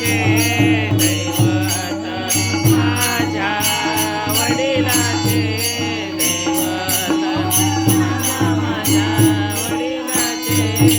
देवा माझा नाचे दाजा माझा माझे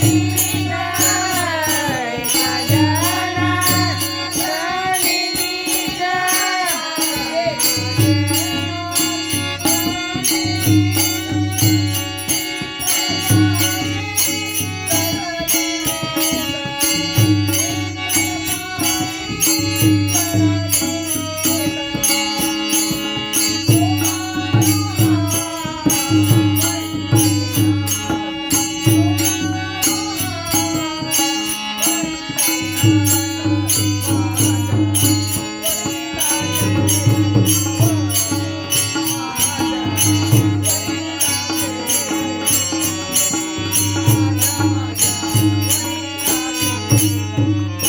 Thank you. Música